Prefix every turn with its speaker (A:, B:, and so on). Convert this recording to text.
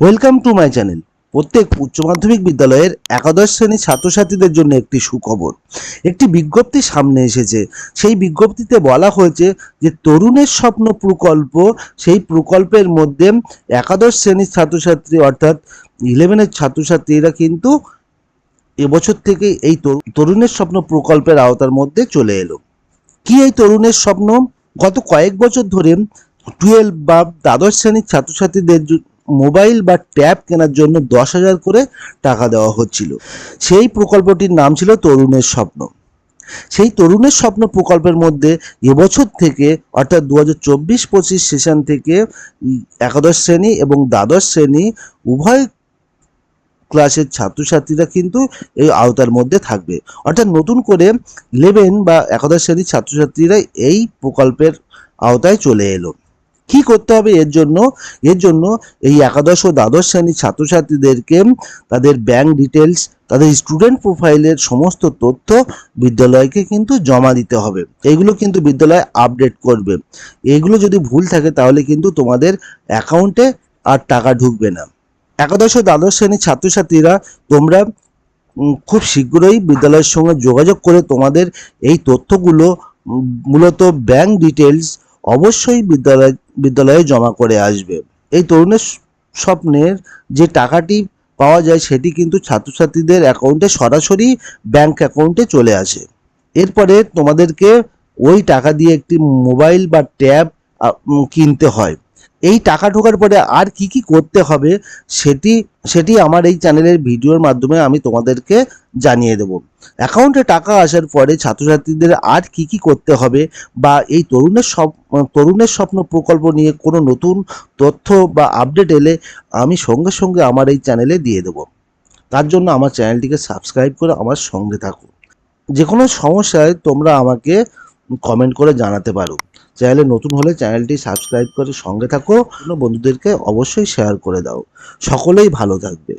A: Welcome to my channel প্রত্যেক উচ্চ মাধ্যমিক বিদ্যালয়ের একাদশ শ্রেণির ছাত্রছাত্রীদের জন্য একটি সুখবর। একটি বিজ্ঞপ্তি সামনে এসেছে। সেই বিজ্ঞপ্তিতে বলা হয়েছে যে তরুণের স্বপ্ন প্রকল্প, সেই প্রকল্পের মধ্যে একাদশ শ্রেণির ছাত্রছাত্রী অর্থাৎ ইলেভেনের ছাত্রছাত্রীরা কিন্তু এবছর থেকে এই তরু- তরুণের স্বপ্ন প্রকল্পের আওতার মধ্যে চলে এলো। কি এই তরুণের স্বপ্ন? গত কয়েক বছর ধরে টুয়েলভ বা দ্বাদশ শ্রেণির ছাত্রছাত্রীদের মোবাইল বা ট্যাব কেনার জন্য দশ হাজার করে টাকা দেওয়া হচ্ছিল। সেই প্রকল্পটির নাম ছিল তরুণের স্বপ্ন। সেই তরুণের স্বপ্ন প্রকল্পের মধ্যে এবছর থেকে, অর্থাৎ দু হাজার চব্বিশ পঁচিশ সেশন থেকে একাদশ শ্রেণি এবং দ্বাদশ শ্রেণি উভয় ক্লাসের ছাত্রছাত্রীরা কিন্তু এই আওতার মধ্যে থাকবে। অর্থাৎ নতুন করে ইলেভেন বা একাদশ শ্রেণির ছাত্রছাত্রীরা এই প্রকল্পের আওতায় চলে এলো। কি করতে হবে? এর জন্য এর জন্য এই একাদশ ও দ্বাদশ শ্রেণির ছাত্রছাত্রীদেরকে তাদের ব্যাংক ডিটেলস তাদের স্টুডেন্ট প্রোফাইলের সমস্ত তথ্য বিদ্যালয়কে কিন্তু জমা দিতে হবে। এইগুলো কিন্তু বিদ্যালয় আপডেট করবে। এগুলো যদি ভুল থাকে তাহলে কিন্তু তোমাদের অ্যাকাউন্টে আর টাকা ঢুকবে না। একাদশ ও দ্বাদশ শ্রেণির ছাত্রছাত্রীরা তোমরা খুব শীঘ্রই বিদ্যালয়ের সঙ্গে যোগাযোগ করে তোমাদের এই তথ্যগুলো মূলত ব্যাংক ডিটেলস অবশ্যই বিদ্যালয় বিদ্যালয়ে জমা করে আসবে। এই তরুণের স্বপ্নের যে টাকাটি পাওয়া যায় সেটি কিন্তু ছাত্রছাত্রীদের অ্যাকাউন্টে সরাসরি ব্যাংক অ্যাকাউন্টে চলে আসে। এরপরে তোমাদেরকে ওই টাকা দিয়ে একটি মোবাইল বা ট্যাব কিনতে হয়। এই টাকা ঢোকার পরে আর কি কি করতে হবে সেটি সেটি আমার এই চ্যানেলের ভিডিওর মাধ্যমে আমি তোমাদেরকে জানিয়ে দেব। অ্যাকাউন্টে টাকা আসার পরে ছাত্রছাত্রীদের আর কি কি করতে হবে বা এই তরুণের স্বপ তরুণের স্বপ্ন প্রকল্প নিয়ে কোনো নতুন তথ্য বা আপডেট এলে আমি সঙ্গে সঙ্গে আমার এই চ্যানেলে দিয়ে দেব। তার জন্য আমার চ্যানেলটিকে সাবস্ক্রাইব করে আমার সঙ্গে থাকো। যে কোনো সমস্যায় তোমরা আমাকে কমেন্ট করে জানাতে পারো। চ্যানেলে নতুন হলে চ্যানেলটি সাবস্ক্রাইব করে সঙ্গে থাকো। বন্ধুদেরকে অবশ্যই শেয়ার করে দাও। সকলেই ভালো থাকবে।